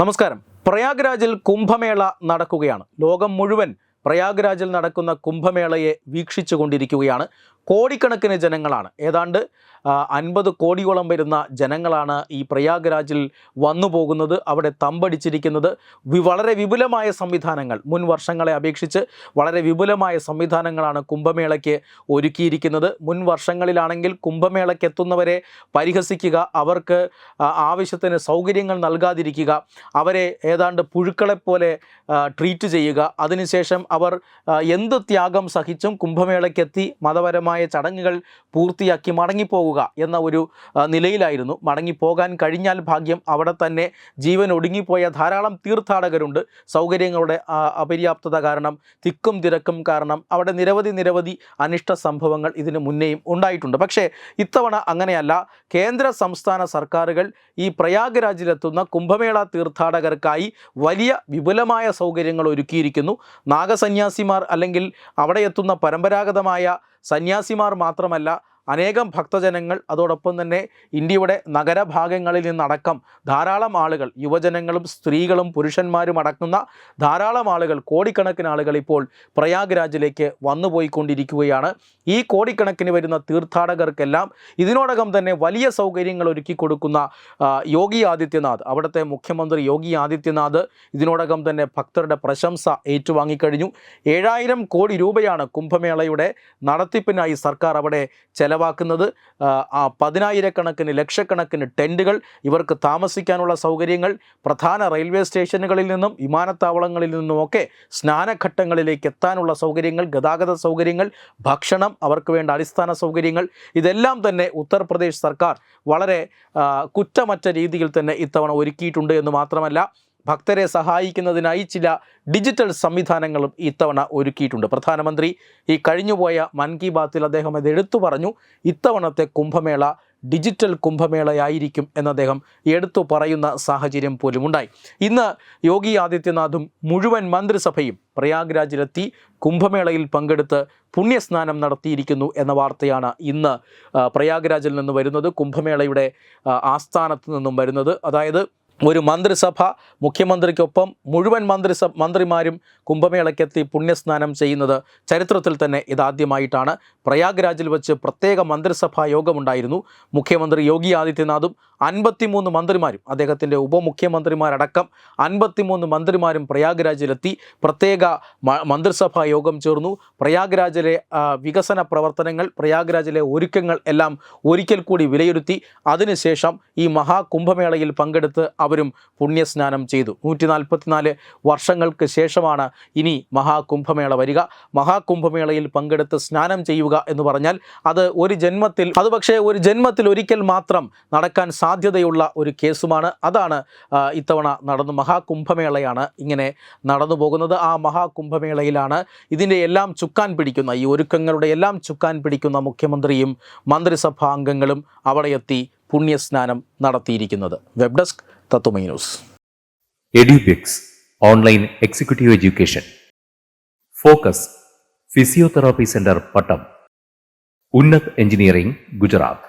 നമസ്കാരം. പ്രയാഗ്രാജിൽ കുംഭമേള നടക്കുകയാണ്. ലോകം മുഴുവൻ പ്രയാഗ്രാജിൽ നടക്കുന്ന കുംഭമേളയെ വീക്ഷിച്ചു കൊണ്ടിരിക്കുകയാണ് കോടിക്കണക്കിന് ജനങ്ങളാണ്. ഏതാണ്ട് അൻപത് കോടിയോളം വരുന്ന ജനങ്ങളാണ് ഈ പ്രയാഗ്രാജിൽ വന്നു പോകുന്നത് അവിടെ തമ്പടിച്ചിരിക്കുന്നത്. വളരെ വിപുലമായ സംവിധാനങ്ങൾ മുൻ വർഷങ്ങളെ അപേക്ഷിച്ച് വളരെ വിപുലമായ സംവിധാനങ്ങളാണ് കുംഭമേളയ്ക്ക് ഒരുക്കിയിരിക്കുന്നത്. മുൻ വർഷങ്ങളിലാണെങ്കിൽ കുംഭമേളയ്ക്ക് എത്തുന്നവരെ പരിഹസിക്കുക അവർക്ക് ആവശ്യത്തിന് സൗകര്യങ്ങൾ നൽകാതിരിക്കുക അവരെ ഏതാണ്ട് പുഴുക്കളെപ്പോലെ ട്രീറ്റ് ചെയ്യുക. അതിനുശേഷം അവർ എന്ത് ത്യാഗം സഹിച്ചും കുംഭമേളയ്ക്കെത്തി മതപരമായ ചടങ്ങുകൾ പൂർത്തിയാക്കി മടങ്ങിപ്പോവുക എന്ന ഒരു നിലയിലായിരുന്നു. മടങ്ങിപ്പോകാൻ കഴിഞ്ഞാൽ ഭാഗ്യം അവിടെ തന്നെ ജീവൻ ഒടുങ്ങിപ്പോയ ധാരാളം തീർത്ഥാടകരുണ്ട്. സൗകര്യങ്ങളുടെ അപര്യാപ്തത കാരണം തിക്കും തിരക്കും കാരണം അവിടെ നിരവധി നിരവധി അനിഷ്ട സംഭവങ്ങൾ ഇതിനു മുന്നേയും ഉണ്ടായിട്ടുണ്ട്. പക്ഷേ ഇത്തവണ അങ്ങനെയല്ല. കേന്ദ്ര സംസ്ഥാന സർക്കാരുകൾ ഈ പ്രയാഗ്രാജിലെത്തുന്ന കുംഭമേള തീർത്ഥാടകർക്കായി വലിയ വിപുലമായ സൗകര്യങ്ങൾ ഒരുക്കിയിരിക്കുന്നു. നാഗസന്യാസിമാർ അല്ലെങ്കിൽ അവിടെ എത്തുന്ന പരമ്പരാഗതമായ സന്യാസിമാർ മാത്രമല്ല അനേകം ഭക്തജനങ്ങൾ അതോടൊപ്പം തന്നെ ഇന്ത്യയുടെ നഗരഭാഗങ്ങളിൽ നിന്നടക്കം ധാരാളം ആളുകൾ യുവജനങ്ങളും സ്ത്രീകളും പുരുഷന്മാരും അടക്കുന്ന ധാരാളം ആളുകൾ കോടിക്കണക്കിന് ആളുകൾ ഇപ്പോൾ പ്രയാഗ് രാജിലേക്ക് വന്നുപോയിക്കൊണ്ടിരിക്കുകയാണ്. ഈ കോടിക്കണക്കിന് വരുന്ന തീർത്ഥാടകർക്കെല്ലാം ഇതിനോടകം തന്നെ വലിയ സൗകര്യങ്ങൾ ഒരുക്കി കൊടുക്കുന്ന യോഗി ആദിത്യനാഥ് അവിടുത്തെ മുഖ്യമന്ത്രി യോഗി ആദിത്യനാഥ് ഇതിനോടകം തന്നെ ഭക്തരുടെ പ്രശംസ ഏറ്റുവാങ്ങിക്കഴിഞ്ഞു. ഏഴായിരം കോടി രൂപയാണ് കുംഭമേളയുടെ നടത്തിപ്പിനായി സർക്കാർ അവിടെ ചെലവാക്കുന്നത് പതിനായിരക്കണക്കിന് ലക്ഷക്കണക്കിന് ടെന്റുകൾ ഇവർക്ക് താമസിക്കാനുള്ള സൗകര്യങ്ങൾ പ്രധാന റെയിൽവേ സ്റ്റേഷനുകളിൽ നിന്നും വിമാനത്താവളങ്ങളിൽ നിന്നുമൊക്കെ സ്നാനഘട്ടങ്ങളിലേക്ക് എത്താനുള്ള സൗകര്യങ്ങൾ ഗതാഗത സൗകര്യങ്ങൾ ഭക്ഷണം അവർക്ക് വേണ്ട അടിസ്ഥാന സൗകര്യങ്ങൾ ഇതെല്ലാം തന്നെ ഉത്തർപ്രദേശ് സർക്കാർ വളരെ കുറ്റമറ്റ രീതിയിൽ തന്നെ ഇത്തവണ ഒരുക്കിയിട്ടുണ്ട് എന്ന് മാത്രമല്ല ഭക്തരെ സഹായിക്കുന്നതിനായി ചില ഡിജിറ്റൽ സംവിധാനങ്ങളും ഇത്തവണ ഒരുക്കിയിട്ടുണ്ട്. പ്രധാനമന്ത്രി ഈ കഴിഞ്ഞുപോയ മൻ കി ബാത്തിൽ അദ്ദേഹം അത് എടുത്തു പറഞ്ഞു ഇത്തവണത്തെ കുംഭമേള ഡിജിറ്റൽ കുംഭമേളയായിരിക്കും എന്ന് അദ്ദേഹം എടുത്തു പറയുന്ന സാഹചര്യം പോലും ഉണ്ടായി. ഇന്ന് യോഗി ആദിത്യനാഥും മുഴുവൻ മന്ത്രിസഭയും പ്രയാഗ്രാജിലെത്തി കുംഭമേളയിൽ പങ്കെടുത്ത് പുണ്യസ്നാനം നടത്തിയിരിക്കുന്നു എന്ന വാർത്തയാണ് ഇന്ന് പ്രയാഗ്രാജിൽ നിന്ന് വരുന്നത് കുംഭമേളയുടെ ആസ്ഥാനത്ത് നിന്നും വരുന്നത്. അതായത് ഒരു മന്ത്രിസഭ മുഖ്യമന്ത്രിക്കൊപ്പം മുഴുവൻ മന്ത്രിസഭ മന്ത്രിമാരും കുംഭമേളയ്ക്കെത്തി പുണ്യസ്നാനം ചെയ്യുന്നത് ചരിത്രത്തിൽ തന്നെ ഇതാദ്യമായിട്ടാണ്. പ്രയാഗ്രാജിൽ വെച്ച് പ്രത്യേക മന്ത്രിസഭാ യോഗമുണ്ടായിരുന്നു. മുഖ്യമന്ത്രി യോഗി ആദിത്യനാഥും അൻപത്തിമൂന്ന് മന്ത്രിമാരും അദ്ദേഹത്തിന്റെ ഉപമുഖ്യമന്ത്രിമാരടക്കം അൻപത്തിമൂന്ന് മന്ത്രിമാരും പ്രയാഗ്രാജിലെത്തി. പ്രത്യേക മന്ത്രിസഭാ യോഗം ചേർന്നു. പ്രയാഗ്രാജിലെ വികസന പ്രവർത്തനങ്ങൾ പ്രയാഗ്രാജിലെ ഒരുക്കങ്ങൾ എല്ലാം ഒരിക്കൽ കൂടി വിലയിരുത്തി. അതിനുശേഷം ഈ മഹാകുംഭമേളയിൽ പങ്കെടുത്ത് അവരും പുണ്യസ്നാനം ചെയ്തു. നൂറ്റി നാൽപ്പത്തിനാല് വർഷങ്ങൾക്ക് ശേഷമാണ് ഇനി മഹാകുംഭമേള വരിക. മഹാകുംഭമേളയിൽ പങ്കെടുത്ത് സ്നാനം ചെയ്യുക എന്ന് പറഞ്ഞാൽ അത് ഒരു ജന്മത്തിൽ അത് പക്ഷേ ഒരു ജന്മത്തിൽ ഒരിക്കൽ മാത്രം നടക്കാൻ സാധ്യതയുള്ള ഒരു കേസുമാണ്. അതാണ് ഇത്തവണ നടന്നു മഹാകുംഭമേളയാണ് ഇങ്ങനെ നടന്നു പോകുന്നത്. ആ മഹാകുംഭമേളയിലാണ് ഇതിന്റെ എല്ലാം ചുക്കാൻ പിടിക്കുന്ന ഈ ഒരുക്കങ്ങളുടെ എല്ലാം ചുക്കാൻ പിടിക്കുന്ന മുഖ്യമന്ത്രിയും മന്ത്രിസഭാ അംഗങ്ങളും അവിടെ എത്തി പുണ്യസ്നാനം നടത്തിയിരിക്കുന്നത്. Web desk Tatwamayi news. Edubix online executive education. Focus physiotherapy centre Pattom. Unnat engineering Gujarat.